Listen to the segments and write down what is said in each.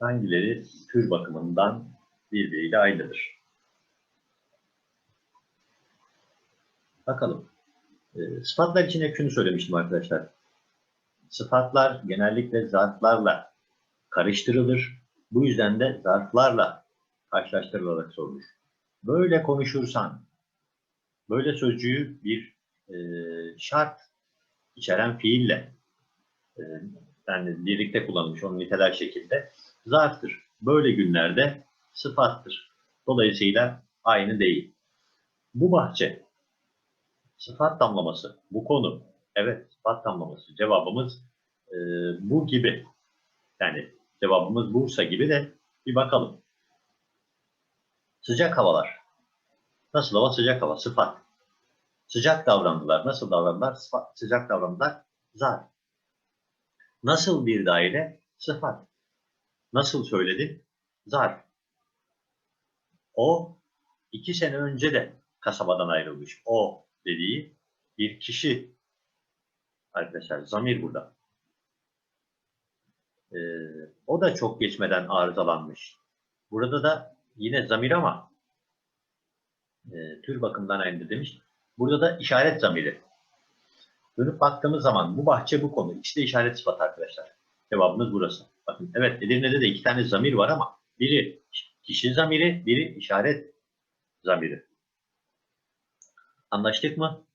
hangileri tür bakımından birbiriyle aynıdır? Bakalım. E, sıfatlar için hep şunu söylemiştim arkadaşlar. Sıfatlar genellikle zarflarla karıştırılır. Bu yüzden de zarflarla karşılaştırılarak sorulur. Böyle konuşursan, böyle sözcüğü bir e, şart içeren fiille e, yani birlikte kullanılmış onun niteler şekilde zarftır. Böyle günlerde sıfattır. Dolayısıyla aynı değil. Bu bahçe sıfat tamlaması, bu konu evet sıfat tamlaması. Cevabımız e, bu gibi. Yani cevabımız Bursa gibi de bir bakalım. Sıcak havalar. Nasıl hava? Sıcak hava. Sıfat. Sıcak davrandılar. Nasıl davrandılar? Sıfat. Sıcak davrandılar. Zar. Nasıl bir daire? Sıfat. Nasıl söyledi? Zar. O iki sene önce de kasabadan ayrılmış. O dediği bir kişi. Arkadaşlar zamir burada. Ee, o da çok geçmeden arızalanmış. Burada da yine zamir ama e, tür bakımından aynı demiş. Burada da işaret zamiri. Dönüp baktığımız zaman bu bahçe bu konu. İkisi de işaret sıfatı arkadaşlar. Cevabımız burası. Evet Edirne'de de iki tane zamir var ama biri kişi zamiri, biri işaret zamiri. Anlaştık mı?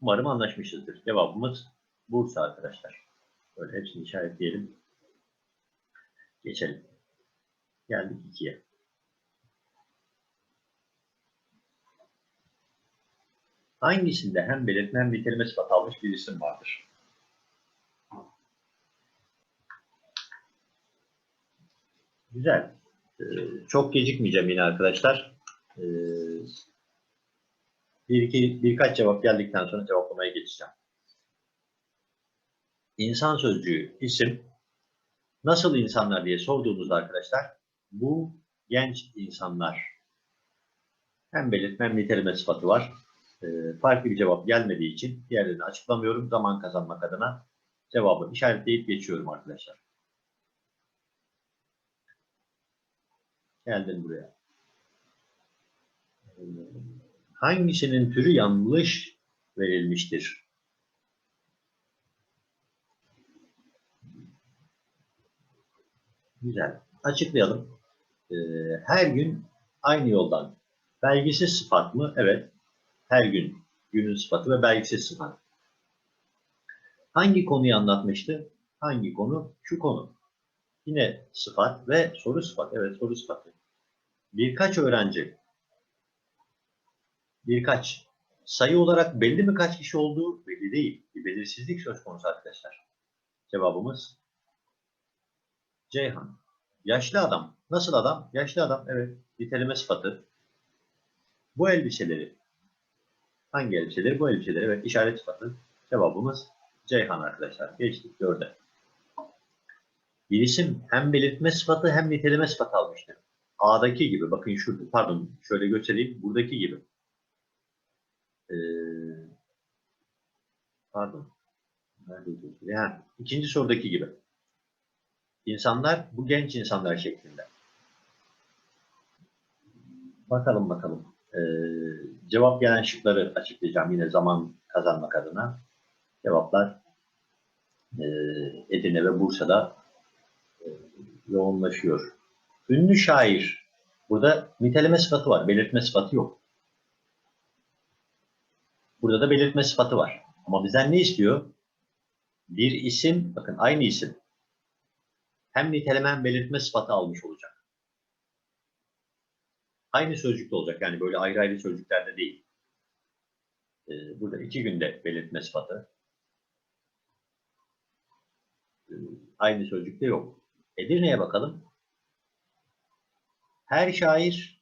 Umarım anlaşmışızdır. Cevabımız Bursa arkadaşlar. Böyle hepsini işaretleyelim. Geçelim. Geldik ikiye. Hangisinde hem belirtme hem niteleme sıfatı almış bir isim vardır? Güzel. Ee, çok gecikmeyeceğim yine arkadaşlar. Ee, bir iki, birkaç cevap geldikten sonra cevaplamaya geçeceğim. İnsan sözcüğü, isim. Nasıl insanlar diye sorduğumuzda arkadaşlar, bu genç insanlar. Hem belirtme hem niteleme sıfatı var. E, farklı bir cevap gelmediği için diğerlerini açıklamıyorum. Zaman kazanmak adına cevabı işaretleyip geçiyorum arkadaşlar. Geldim buraya. Hangisinin türü yanlış verilmiştir? Güzel. Açıklayalım. Ee, her gün aynı yoldan. Belgisiz sıfat mı? Evet. Her gün. Günün sıfatı ve belgisiz sıfat. Hangi konuyu anlatmıştı? Hangi konu? Şu konu. Yine sıfat ve soru sıfat. Evet soru sıfatı. Birkaç öğrenci. Birkaç. Sayı olarak belli mi kaç kişi olduğu belli değil. Bir belirsizlik söz konusu arkadaşlar. Cevabımız Ceyhan. Yaşlı adam. Nasıl adam? Yaşlı adam. Evet. Niteleme sıfatı. Bu elbiseleri. Hangi elbiseleri? Bu elbiseleri. Evet. işaret sıfatı. Cevabımız Ceyhan arkadaşlar. Geçtik. Dörde. Bir isim hem belirtme sıfatı hem niteleme sıfatı almıştır. A'daki gibi. Bakın şurada. Pardon. Şöyle göstereyim. Buradaki gibi. Ee, pardon. Yani ikinci sorudaki gibi. İnsanlar bu genç insanlar şeklinde. Bakalım bakalım. Ee, cevap gelen şıkları açıklayacağım yine zaman kazanmak adına. Cevaplar e, Edirne ve Bursa'da e, yoğunlaşıyor. Ünlü şair. Burada niteleme sıfatı var. Belirtme sıfatı yok. Burada da belirtme sıfatı var. Ama bizden ne istiyor? Bir isim, bakın aynı isim hem niteleme hem belirtme sıfatı almış olacak. Aynı sözcükte olacak yani böyle ayrı ayrı sözcüklerde değil. Ee, burada iki günde belirtme sıfatı. Ee, aynı sözcükte yok. Edirne'ye bakalım. Her şair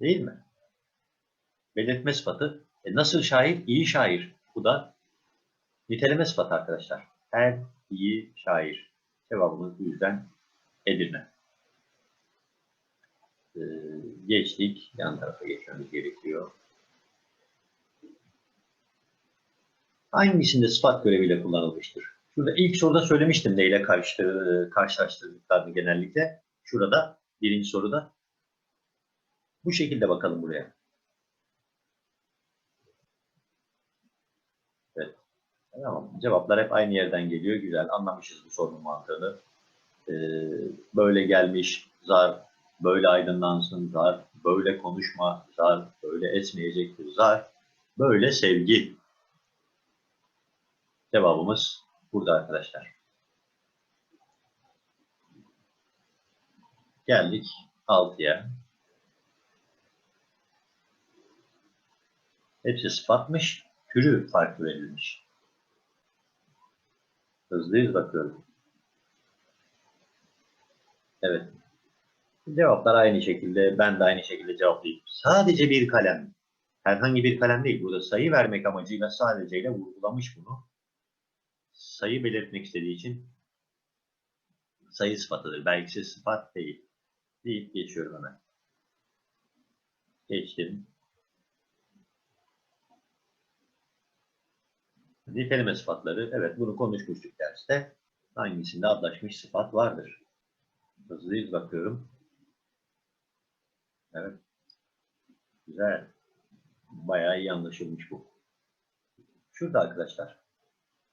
değil mi? Belirtme sıfatı. E nasıl şair? İyi şair. Bu da niteleme sıfatı arkadaşlar. Her iyi şair. Cevabımız bu yüzden Edirne. Ee, geçtik. Yan tarafa geçmemiz gerekiyor. Hangisinde sıfat göreviyle kullanılmıştır? Şurada ilk soruda söylemiştim neyle karşı, karşılaştırdıklarını genellikle. Şurada birinci soruda. Bu şekilde bakalım buraya. Evet. Tamam. Cevaplar hep aynı yerden geliyor. Güzel. Anlamışız bu sorunun mantığını. Ee, böyle gelmiş zar, böyle aydınlansın zar, böyle konuşma zar, böyle esmeyecektir zar, böyle sevgi. Cevabımız burada arkadaşlar. Geldik 6'ya. Hepsi sıfatmış. Türü farklı verilmiş. Hızlıyız bakıyorum. Evet. Cevaplar aynı şekilde. Ben de aynı şekilde cevaplayayım. Sadece bir kalem. Herhangi bir kalem değil. Burada sayı vermek amacıyla sadeceyle vurgulamış bunu. Sayı belirtmek istediği için sayı sıfatıdır. Belgisiz sıfat değil. Deyip geçiyorum hemen. Geçtim. Niteleme sıfatları. Evet bunu konuşmuştuk derste. Hangisinde adlaşmış sıfat vardır? Hızlıyız bakıyorum. Evet. Güzel. Bayağı iyi anlaşılmış bu. Şurada arkadaşlar.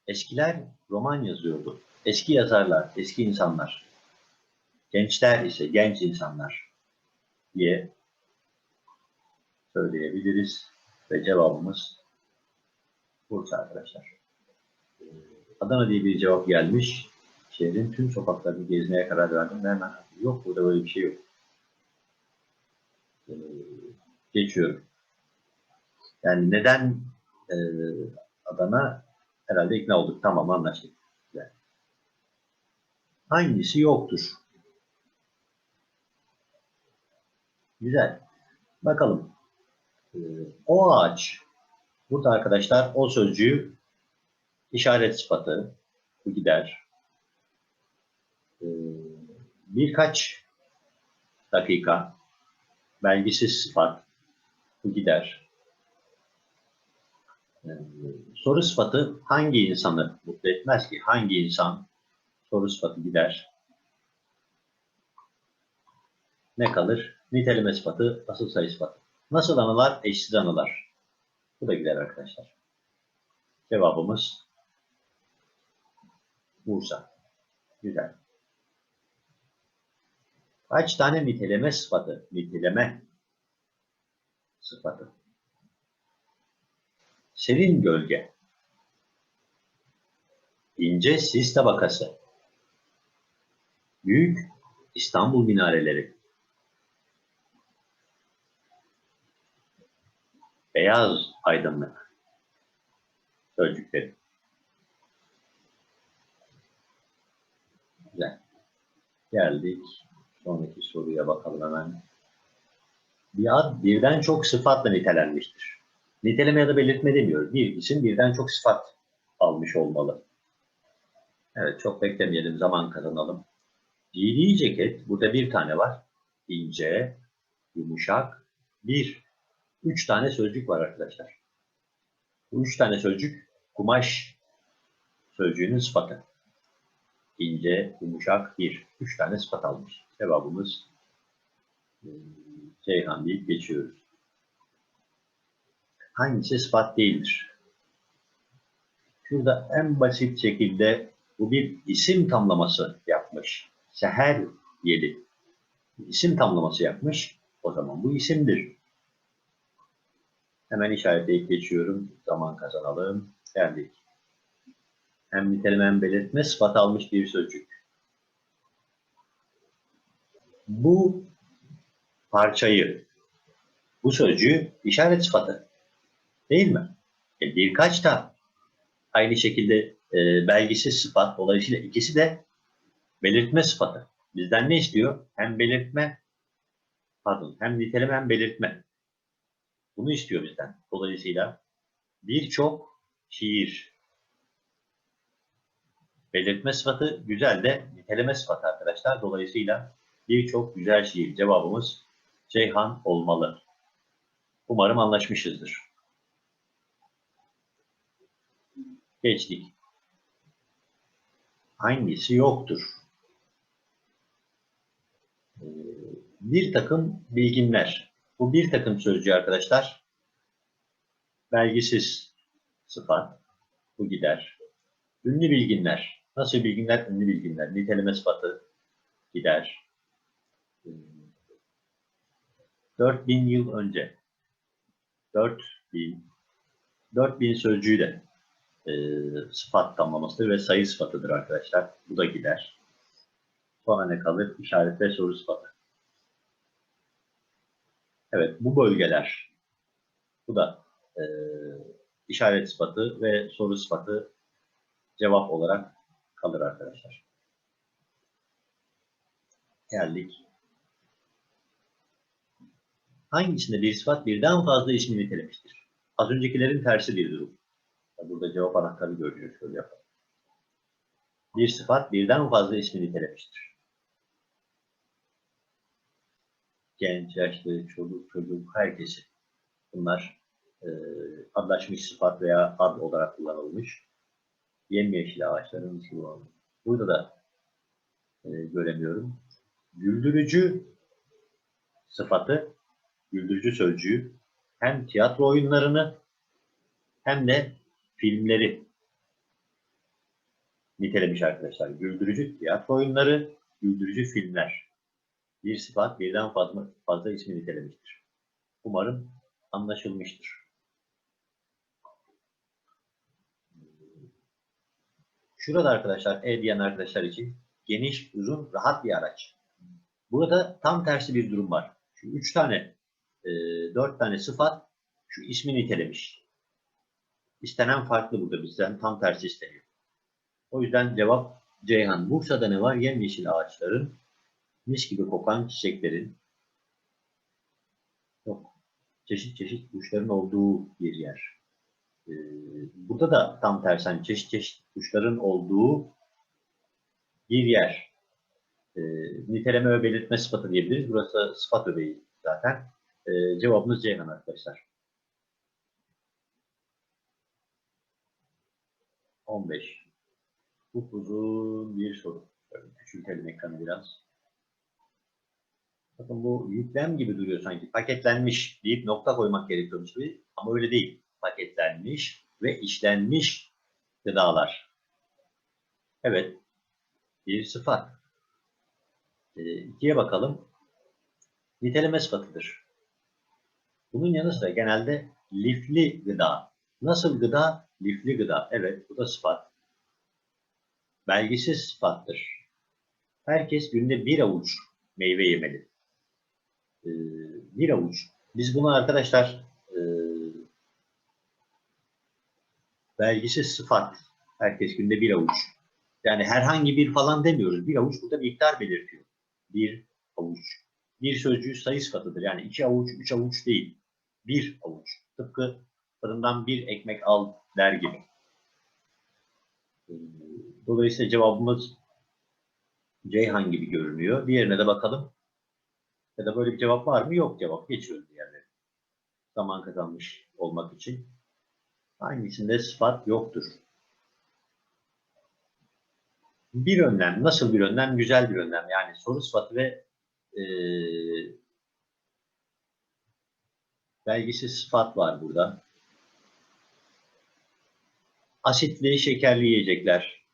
Eskiler roman yazıyordu. Eski yazarlar, eski insanlar. Gençler ise genç insanlar diye söyleyebiliriz. Ve cevabımız Bursa arkadaşlar. Adana diye bir cevap gelmiş. Şehrin tüm sokaklarını gezmeye karar verdim. Hemen yok burada böyle bir şey yok. Ee, geçiyorum. Yani neden e, Adana herhalde ikna olduk. Tamam anlaştık. Hangisi yoktur? Güzel. Bakalım. Ee, o ağaç. Burada arkadaşlar o sözcüğü işaret sıfatı. Bu gider. Ee, birkaç dakika belgisiz sıfat. Bu gider. Ee, soru sıfatı hangi insanı mutlu etmez ki? Hangi insan soru sıfatı gider? Ne kalır? Niteleme sıfatı, asıl sayı sıfatı. Nasıl anılar? Eşsiz anılar. Bu da gider arkadaşlar. Cevabımız Bursa. Güzel. Kaç tane niteleme sıfatı? Niteleme sıfatı. Serin gölge. İnce sis tabakası. Büyük İstanbul minareleri. Beyaz aydınlık. Sözcükleri. Güzel. Geldik. Sonraki soruya bakalım hemen. Bir ad birden çok sıfatla nitelenmiştir. Niteleme ya da belirtme demiyoruz. Bir isim birden çok sıfat almış olmalı. Evet çok beklemeyelim zaman kazanalım. Giydiği ceket burada bir tane var. İnce, yumuşak, bir. Üç tane sözcük var arkadaşlar. Bu üç tane sözcük kumaş sözcüğünün sıfatı. İnce, yumuşak, bir. Üç tane sıfat almış. Cevabımız Ceyhan deyip geçiyoruz. Hangisi sıfat değildir? Şurada en basit şekilde bu bir isim tamlaması yapmış. Seher yeli. İsim tamlaması yapmış. O zaman bu isimdir. Hemen işaretleyip geçiyorum. Zaman kazanalım. Geldik. Hem niteleme hem belirtme sıfat almış bir sözcük. Bu parçayı, bu sözcüğü işaret sıfatı. Değil mi? E birkaç da aynı şekilde e, belgisiz sıfat. Dolayısıyla ikisi de belirtme sıfatı. Bizden ne istiyor? Hem belirtme, pardon, hem niteleme hem belirtme. Bunu istiyor bizden. Dolayısıyla birçok şiir. Belirtme sıfatı güzel de niteleme sıfatı arkadaşlar. Dolayısıyla birçok güzel şiir. Cevabımız Ceyhan olmalı. Umarım anlaşmışızdır. Geçtik. Hangisi yoktur? Ee, Bir takım bilginler. Bu bir takım sözcüğü arkadaşlar. Belgisiz sıfat. Bu gider. Ünlü bilginler. Nasıl bilginler? Ünlü bilginler. Niteleme sıfatı gider. Ee, 4000 yıl önce. 4000 4000 sözcüğü de e, sıfat tamlamasıdır ve sayı sıfatıdır arkadaşlar. Bu da gider. Sonra ne kalır? İşaret ve soru sıfatı. Evet, bu bölgeler. Bu da e, işaret sıfatı ve soru sıfatı cevap olarak kalır arkadaşlar. Geldik. Hangisinde bir sıfat birden fazla ismi nitelemiştir? Az öncekilerin tersi bir durum. Burada cevap anahtarı görüyoruz. Şöyle yapalım. Bir sıfat birden fazla ismi nitelemiştir. Genç, yaşlı, çocuk, çocuk, herkesi. Bunlar e, adlaşmış sıfat veya ad olarak kullanılmış. Yemyeşil ağaçların kullanılmış. Burada da e, göremiyorum. Güldürücü sıfatı, güldürücü sözcüğü hem tiyatro oyunlarını hem de filmleri nitelemiş arkadaşlar. Güldürücü tiyatro oyunları, güldürücü filmler. Bir sıfat birden fazla, fazla ismi nitelemiştir. Umarım anlaşılmıştır. Şurada arkadaşlar, ev diyen arkadaşlar için geniş, uzun, rahat bir araç. Burada tam tersi bir durum var. Şu üç tane, e, dört tane sıfat şu ismi nitelemiş. İstenen farklı burada bizden tam tersi isteniyor. O yüzden cevap Ceyhan. Bursa'da ne var? Yemyeşil ağaçların, mis gibi kokan çiçeklerin, yok, çeşit çeşit kuşların olduğu bir yer. Ee, burada da tam tersi hani çeşit çeşit kuşların olduğu bir yer. Ee, niteleme ve belirtme sıfatı diyebiliriz. Burası sıfat öbeği zaten. Ee, cevabımız Ceyhan arkadaşlar. 15. Bu uzun bir soru. Küçültelim ekranı biraz. Bakın bu yüklem gibi duruyor sanki. Paketlenmiş deyip nokta koymak gerekiyormuş gibi. Ama öyle değil. Paketlenmiş ve işlenmiş gıdalar. Evet. Bir sıfat. E, ikiye bakalım. Niteleme sıfatıdır. Bunun yanı sıra genelde lifli gıda. Nasıl gıda? Lifli gıda. Evet bu da sıfat. Belgisiz sıfattır. Herkes günde bir avuç meyve yemeli. Ee, bir avuç. Biz bunu arkadaşlar e, belgisiz sıfat. Herkes günde bir avuç. Yani herhangi bir falan demiyoruz. Bir avuç burada miktar belirtiyor. Bir avuç. Bir sözcüğü sayı sıfatıdır. Yani iki avuç, üç avuç değil. Bir avuç. Tıpkı fırından bir ekmek al der gibi. Dolayısıyla cevabımız Ceyhan gibi görünüyor. Diğerine de bakalım. Ya da böyle bir cevap var mı? Yok cevap. Geçiyoruz diğerleri. Zaman kazanmış olmak için. Hangisinde sıfat yoktur? Bir önlem. Nasıl bir önlem? Güzel bir önlem. Yani soru sıfatı ve e, belgisiz sıfat var burada. Asitli, şekerli yiyecekler.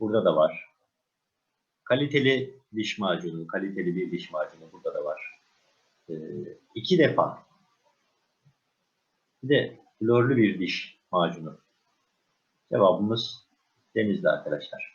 Burada da var. Kaliteli diş macunu, kaliteli bir diş macunu burada da var. Ee, iki defa. Bir de florlu bir diş macunu. Cevabımız denizli arkadaşlar.